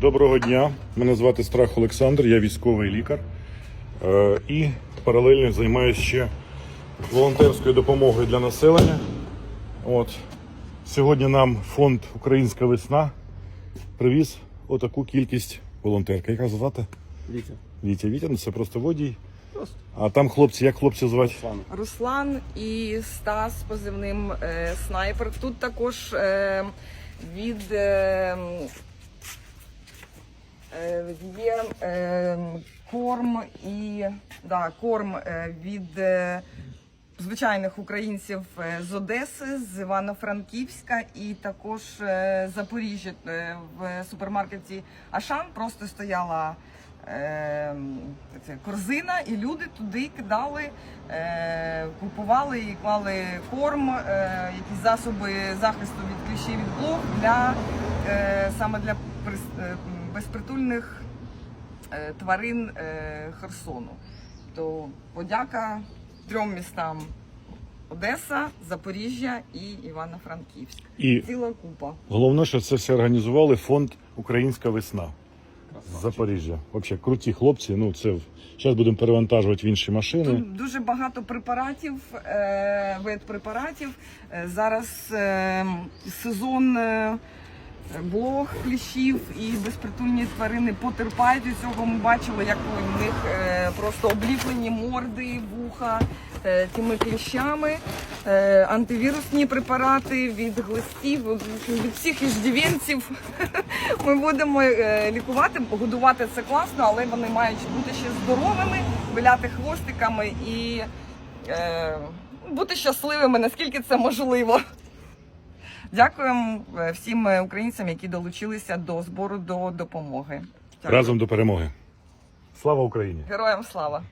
Доброго дня. Мене звати Страх Олександр, я військовий лікар Е, і паралельно займаюся ще волонтерською допомогою для населення. От. Сьогодні нам фонд Українська весна привіз отаку кількість волонтерка. Яка звати? Вітя. Вітя. Вітя, ну це просто водій. Просто. А там хлопці, як хлопці звати? Слава. Руслан і Стас з позивним е, снайпер. Тут також е, від е, є е, корм і да, корм е, від е, звичайних українців е, з Одеси, з Івано-Франківська і також е, Запоріжжя Е, в супермаркеті Ашан просто стояла. е, Це корзина, і люди туди кидали, е, купували і клали корм, е, якісь засоби захисту від кліщів від блох для е, саме для прис- е, безпритульних е, тварин е, Херсону. То подяка трьом містам: Одеса, Запоріжжя і Івано-Франківськ. І Ціла купа. головне, що це все організували фонд Українська весна з Запоріжжя. Взагалі, круті хлопці. Ну, це зараз будемо перевантажувати в інші машини. Тут дуже багато препаратів, е, ветпрепаратів. Е, Зараз е, сезон е, блох, кліщів і безпритульні тварини потерпають від цього. Ми бачили, як у них е, просто обліплені морди, вуха е, тими кліщами. Е, антивірусні препарати від глистів, від всіх іждівенців. Ми будемо лікувати, годувати це класно, але вони мають бути ще здоровими, виляти хвостиками і бути щасливими, наскільки це можливо. Дякуємо е, всім е, українцям, які долучилися до збору до допомоги. Дякую. Разом до перемоги. Слава Україні! Героям слава!